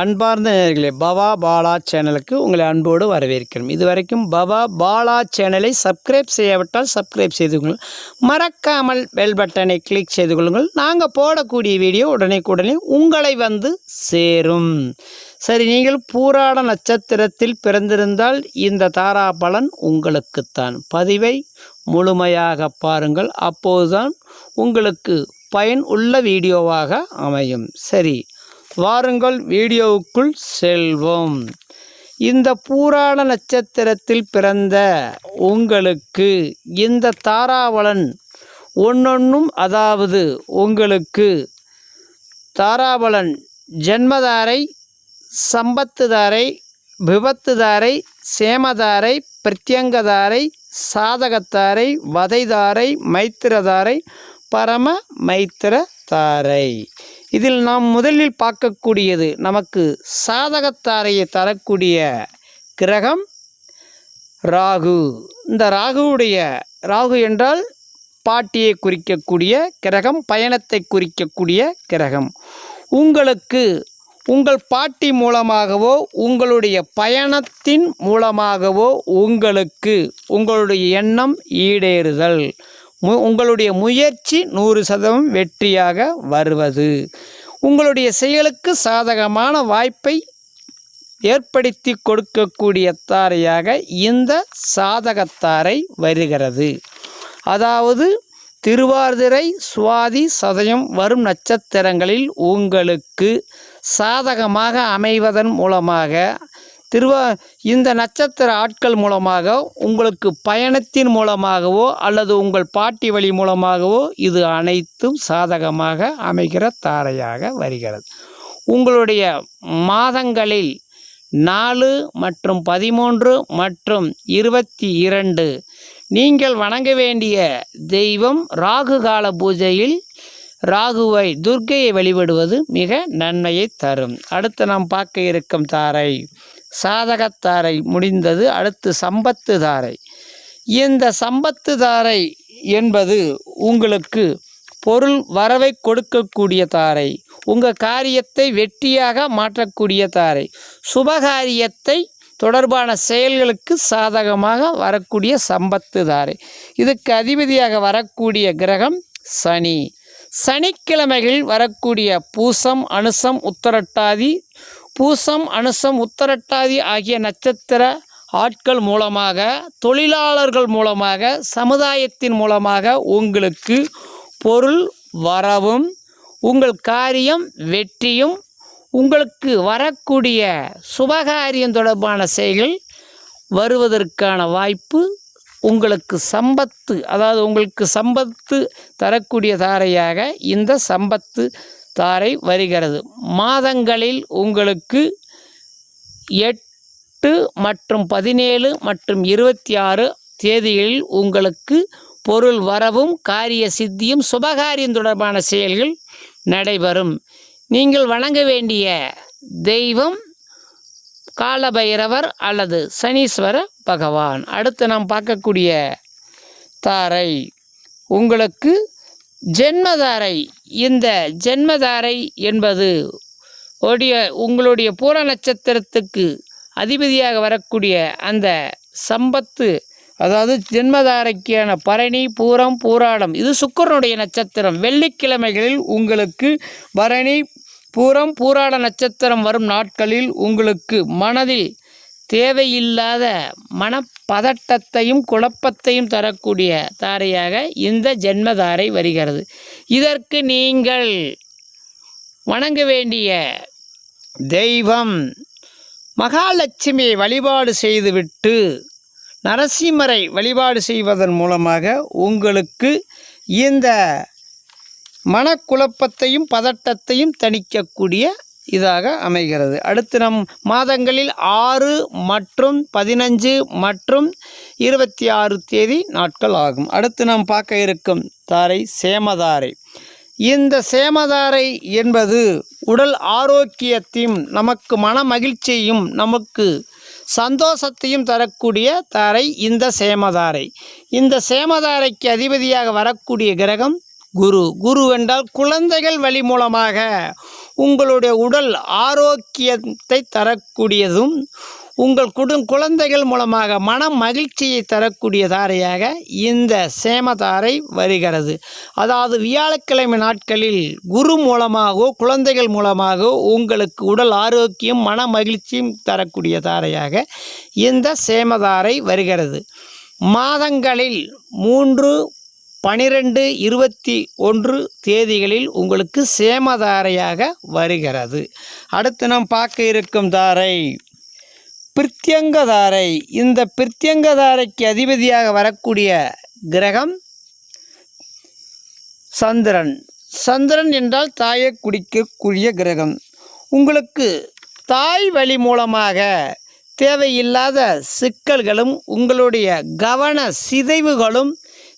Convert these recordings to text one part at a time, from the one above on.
அன்பார்ந்த நேர்களே பவா பாலா சேனலுக்கு உங்களை அன்போடு வரவேற்கிறோம். இதுவரைக்கும் பவா பாலா சேனலை சப்ஸ்கிரைப் செய்யாவிட்டால் சப்ஸ்கிரைப் செய்து கொள்ளுங்கள். மறக்காமல் பெல் பட்டனை கிளிக் செய்து கொள்ளுங்கள். நாங்கள் போடக்கூடிய வீடியோ உடனே உங்களை வந்து சேரும். சரி நீங்கள் பூராட நட்சத்திரத்தில் பிறந்திருந்தால் இந்த தாரா பலன் உங்களுக்குத்தான். பதிவை முழுமையாக பாருங்கள். அப்போதுதான் உங்களுக்கு பயன் உள்ள வீடியோவாக அமையும். சரி வாருங்கள் வீடியோவுக்குள் செல்வோம். இந்த பூராண நட்சத்திரத்தில் பிறந்த உங்களுக்கு இந்த தாராவளன் ஒன்னொன்றும் அதாவது உங்களுக்கு தாராபலன் ஜென்மதாரை சம்பத்துதாரை விபத்துதாரை சேமதாரை பிரத்யங்கதாரை சாதகத்தாரை வதைதாரை மைத்திரதாரை பரம மைத்திரதாரை. இதில் நாம் முதலில் பார்க்கக்கூடியது நமக்கு சாதகத்தாரையை தரக்கூடிய கிரகம் ராகு. இந்த ராகுவுடைய ராகு என்றால் பாட்டியை குறிக்கக்கூடிய கிரகம் பயணத்தை குறிக்கக்கூடிய கிரகம். உங்களுக்கு உங்கள் பாட்டி மூலமாகவோ உங்களுடைய பயணத்தின் மூலமாகவோ உங்களுக்கு உங்களுடைய எண்ணம் ஈடேறுதல். மு உங்களுடைய முயற்சி நூறு சதவீதம் வெற்றியாக வருவது. உங்களுடைய செயலுக்கு சாதகமான வாய்ப்பை ஏற்படுத்தி கொடுக்கக்கூடிய தாரையாக இந்த சாதகத்தாரை வருகிறது. அதாவது திருவாதிரை சுவாதி சதயம் வரும் நட்சத்திரங்களில் உங்களுக்கு சாதகமாக அமைவதன் மூலமாக திருவா இந்த நட்சத்திர ஆட்கள் மூலமாக உங்களுக்கு பயணத்தின் மூலமாகவோ அல்லது உங்கள் பாட்டி வழி மூலமாகவோ இது அனைத்தும் சாதகமாக அமைகிற தாரையாக வருகிறது. உங்களுடைய மாதங்களில் நாலு மற்றும் பதிமூன்று மற்றும் இருபத்தி இரண்டு நீங்கள் வணங்க வேண்டிய தெய்வம் ராகு கால பூஜையில் ராகுவை துர்க்கையை வழிபடுவது மிக நன்மையை தரும். அடுத்து நாம் பார்க்க இருக்கும் தாரை. சாதகத்தாரை முடிந்தது அடுத்து சம்பத்து தாரை இந்த சம்பத்து தாரை என்பது உங்களுக்கு பொருள் வரவை கொடுக்கக்கூடிய தாரை உங்கள் காரியத்தை வெற்றியாக மாற்றக்கூடிய தாரை சுபகாரியத்தை தொடர்பான செயல்களுக்கு சாதகமாக வரக்கூடிய சம்பத்து தாரை இதுக்கு அதிபதியாக வரக்கூடிய கிரகம் சனி. சனிக்கிழமைகளில் வரக்கூடிய பூசம் அனுசம் உத்தரட்டாதி பூசம் அனுசம் உத்தரட்டாதி ஆகிய நட்சத்திர ஆட்கள் மூலமாக தொழிலாளர்கள் மூலமாக சமுதாயத்தின் மூலமாக உங்களுக்கு பொருள் வரவும் உங்கள் காரியம் வெற்றியும் உங்களுக்கு வரக்கூடிய சுபகாரியம் தொடர்பான செயல்கள் வருவதற்கான வாய்ப்பு உங்களுக்கு சம்பத்து அதாவது உங்களுக்கு சம்பத்து தரக்கூடிய தாரையாக இந்த சம்பத்து தாரை வருகிறது. மாதங்களில் உங்களுக்கு எட்டு மற்றும் பதினேழு மற்றும் இருபத்தி ஆறு தேதிகளில் உங்களுக்கு பொருள் வரவும் காரிய சித்தியும் சுபகாரியம் தொடர்பான செயல்கள் நடைபெறும். நீங்கள் வணங்க வேண்டிய தெய்வம் காலபைரவர் அல்லது சனீஸ்வர பகவான். அடுத்து நாம் பார்க்கக்கூடிய தாரை. உங்களுக்கு ஜென்மதாரை இந்த ஜென்மதாரை என்பது உடைய உங்களுடைய பூர நட்சத்திரத்துக்கு அதிபதியாக வரக்கூடிய அந்த சம்பத்து அதாவது ஜென்மதாரைக்கான பரணி பூரம் பூராடம் இது சுக்கரனுடைய நட்சத்திரம். வெள்ளிக்கிழமைகளில் உங்களுக்கு பரணி பூரம் பூராட நட்சத்திரம் வரும் நாட்களில் உங்களுக்கு மனதில் தேவையில்லாத மனப்பதட்டத்தையும் குழப்பத்தையும் தரக்கூடிய தாரையாக இந்த ஜென்மதாரை வருகிறது. இதற்கு நீங்கள் வணங்க வேண்டிய தெய்வம் மகாலட்சுமியை வழிபாடு செய்துவிட்டு நரசிம்மரை வழிபாடு செய்வதன் மூலமாக உங்களுக்கு இந்த மனக்குழப்பத்தையும் பதட்டத்தையும் தணிக்கக்கூடிய இதாக அமைகிறது. அடுத்து நம் மாதங்களில் ஆறு மற்றும் பதினஞ்சு மற்றும் இருபத்தி ஆறு தேதி நாட்கள் ஆகும். அடுத்து நாம் பார்க்க இருக்கும் தாரை சேமதாரை. இந்த சேமதாரை என்பது உடல் ஆரோக்கியத்தையும் நமக்கு மன மகிழ்ச்சியையும் நமக்கு சந்தோஷத்தையும் தரக்கூடிய தாரை இந்த சேமதாரை. இந்த சேமதாரைக்கு அதிபதியாக வரக்கூடிய கிரகம் குரு. குரு என்றால் குழந்தைகள் வழி மூலமாக உங்களுடைய உடல் ஆரோக்கியத்தை தரக்கூடியதும் உங்கள் குடும் குழந்தைகள் மூலமாக மன மகிழ்ச்சியை தரக்கூடிய தாரையாக இந்த சேமதாரை வருகிறது. அதாவது வியாழக்கிழமை நாட்களில் குரு மூலமாகவோ குழந்தைகள் மூலமாகவோ உங்களுக்கு உடல் ஆரோக்கியம் மன மகிழ்ச்சியும் தரக்கூடிய தாரையாக இந்த சேமதாரை வருகிறது. மாதங்களில் மூன்று பனிரெண்டு இருபத்தி ஒன்று தேதிகளில் உங்களுக்கு சேமதாரையாக வருகிறது. அடுத்து நாம் பார்க்க இருக்கும் தாரை பிரித்யங்கதாரை இந்த பிரித்யங்கதாரைக்கு அதிபதியாக வரக்கூடிய கிரகம் சந்திரன். சந்திரன் என்றால் தாயை குடிக்கக்கூடிய கிரகம். உங்களுக்கு தாய் வழி மூலமாக தேவையில்லாத சிக்கல்களும் உங்களுடைய கவன சிதைவுகளும்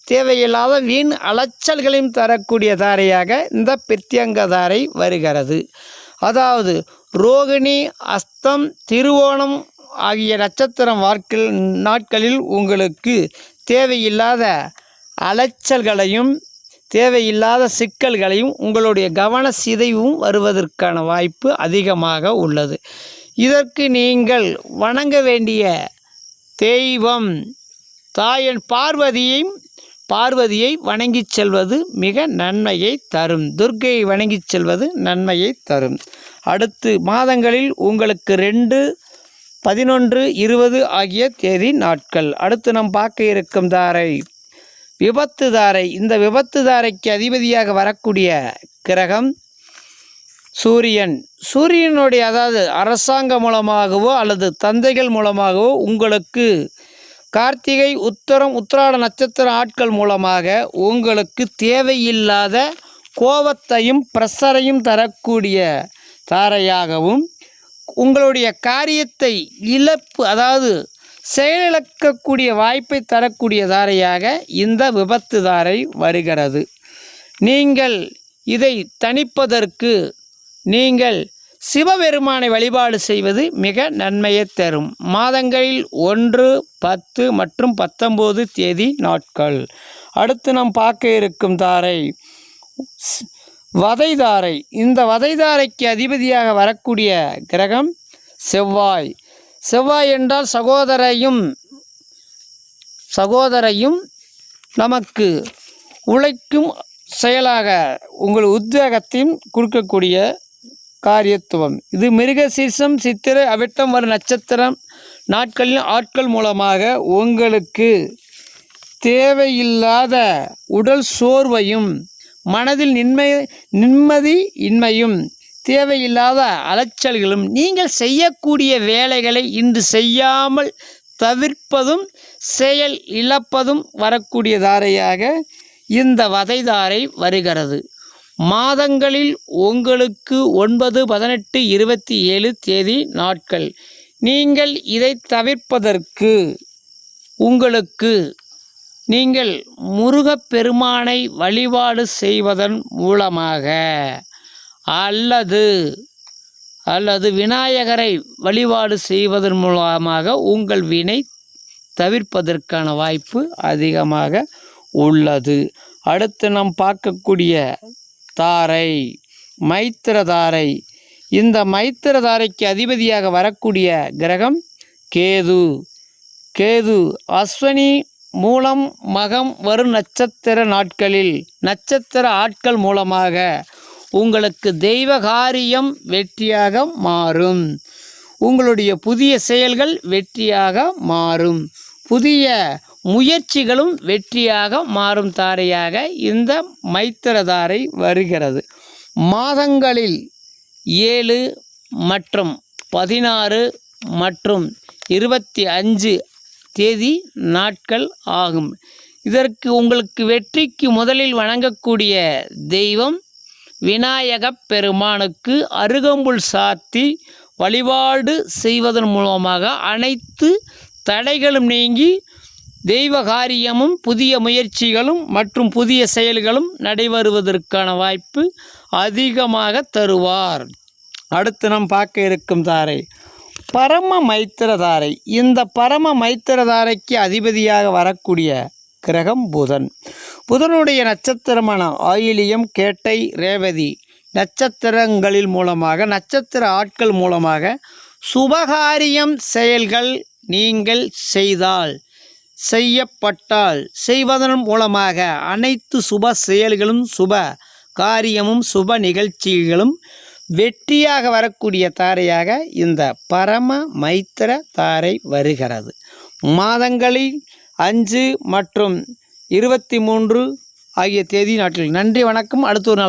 தேவையில்லாத வீண் அலைச்சல்களையும் தரக்கூடிய தாரையாக இந்த பிரித்யங்கதாரை வருகிறது. அதாவது ரோகிணி அஸ்தம் திருவோணம் ஆகிய நட்சத்திரம் வார்க்கில் நாட்களில் உங்களுக்கு தேவையில்லாத அலைச்சல்களையும் தேவையில்லாத சிக்கல்களையும் உங்களுடைய கவன சிதைவும் வருவதற்கான வாய்ப்பு அதிகமாக உள்ளது. இதற்கு நீங்கள் வணங்க வேண்டிய தெய்வம் தாயன் பார்வதியையும் பார்வதியை வணங்கிச் செல்வது மிக நன்மையை தரும். துர்க்கையை வணங்கிச் செல்வது நன்மையை தரும். அடுத்து மாதங்களில் உங்களுக்கு ரெண்டு பதினொன்று இருபது ஆகிய தேதி நாட்கள். அடுத்து நாம் பார்க்க இருக்கும் தாரை விபத்து தாரை. இந்த விபத்து தாரைக்கு அதிபதியாக வரக்கூடிய கிரகம் சூரியன். சூரியனுடைய அதாவது அரசாங்கம் மூலமாகவோ அல்லது தந்தைகள் மூலமாகவோ உங்களுக்கு கார்த்திகை உத்தரம் உத்திராட நட்சத்திர ஆட்கள் மூலமாக உங்களுக்கு தேவையில்லாத கோபத்தையும் ப்ரெஷரையும் தரக்கூடிய தாரையாகவும் உங்களுடைய காரியத்தை இழப்பு அதாவது செயலிழக்கக்கூடிய வாய்ப்பை தரக்கூடிய தாரையாக இந்த விபத்து தாரை வருகிறது. நீங்கள் இதை தணிப்பதற்கு நீங்கள் சிவபெருமானை வழிபாடு செய்வது மிக நன்மையை தரும். மாதங்களில் ஒன்று பத்து மற்றும் பத்தொம்போது தேதி நாட்கள். அடுத்து நாம் பார்க்க இருக்கும் தாரை வதைதாரை இந்த வதைதாரைக்கு அதிபதியாக வரக்கூடிய கிரகம் செவ்வாய். செவ்வாய் என்றால் சகோதரையும் சகோதரையும் நமக்கு உழைக்கும் செயலாக உங்கள் உத்வேகத்தையும் கொடுக்கக்கூடிய காரியத்துவம். இது மிருகசீசம் சித்திரை அவிட்டம் வரும் நட்சத்திரம் நாட்களில் ஆட்கள் மூலமாக உங்களுக்கு தேவையில்லாத உடல் சோர்வையும் மனதில் நின்மை நிம்மதி இன்மையும் தேவையில்லாத அலைச்சல்களும் நீங்கள் செய்யக்கூடிய வேலைகளை இன்று செய்யாமல் தவிர்ப்பதும் செயல் இழப்பதும் வரக்கூடிய தாரையாக இந்த வதைதாரை வருகிறது. மாதங்களில் உங்களுக்கு ஒன்பது பதினெட்டு இருபத்தி ஏழு தேதி நாட்கள். நீங்கள் இதை தவிர்ப்பதற்கு உங்களுக்கு நீங்கள் முருகப்பெருமானை வழிபாடு செய்வதன் மூலமாக அல்லது அல்லது விநாயகரை வழிபாடு செய்வதன் மூலமாக உங்கள் வினை தவிர்ப்பதற்கான வாய்ப்பு அதிகமாக உள்ளது. அடுத்து நாம் பார்க்கக்கூடிய தாரை மைத்திர தாரை இந்த மைத்திர தாரைக்கு அதிபதியாக வரக்கூடிய கிரகம் கேது. கேது அஸ்வினி மூலம் மகம் வரும் நட்சத்திர நாட்களில் நட்சத்திர ஆட்கள் மூலமாக உங்களுக்கு தெய்வ காரியம் வெற்றியாக மாறும். உங்களுடைய புதிய செயல்கள் வெற்றியாக மாறும். புதிய முயற்சிகளும் வெற்றியாக மாறும் தாரையாக இந்த மைத்திர தாரை வருகிறது. மாதங்களில் ஏழு மற்றும் பதினாறு மற்றும் இருபத்தி அஞ்சு தேதி நாட்கள் ஆகும். இதற்கு உங்களுக்கு வெற்றிக்கு முதலில் வணங்கக்கூடிய தெய்வம் விநாயகப் பெருமானுக்கு அருகம்புல் சாத்தி வழிபாடு செய்வதன் மூலமாக அனைத்து தடைகளும் நீங்கி தெய்வ காரியமும் புதிய முயற்சிகளும் மற்றும் புதிய செயல்களும் நடைபெறுவதற்கான வாய்ப்பு அதிகமாக தருவார். அடுத்து நாம் பார்க்க இருக்கும் தாரை. பரம மைத்திரதாரை இந்த பரம மைத்திரதாரைக்கு அதிபதியாக வரக்கூடிய கிரகம் புதன். புதனுடைய நட்சத்திரமான ஆயிலியம் கேட்டை ரேவதி நட்சத்திரங்களில் மூலமாக நட்சத்திர ஆட்கள் மூலமாக சுபகாரியம் செயல்கள் நீங்கள் செய்தால் செய்யப்பட்டால் செய்வதன் மூலமாக அனைத்து சுப செயல்களும் சுப காரியமும் சுப நிகழ்ச்சிகளும் வெற்றியாக வரக்கூடிய தாரையாக இந்த பரம மைத்திர தாரை வருகிறது. மாதங்களில் அஞ்சு மற்றும் இருபத்தி மூன்று ஆகிய தேதி நாட்கள் நன்றி வணக்கம். அடுத்த ஒரு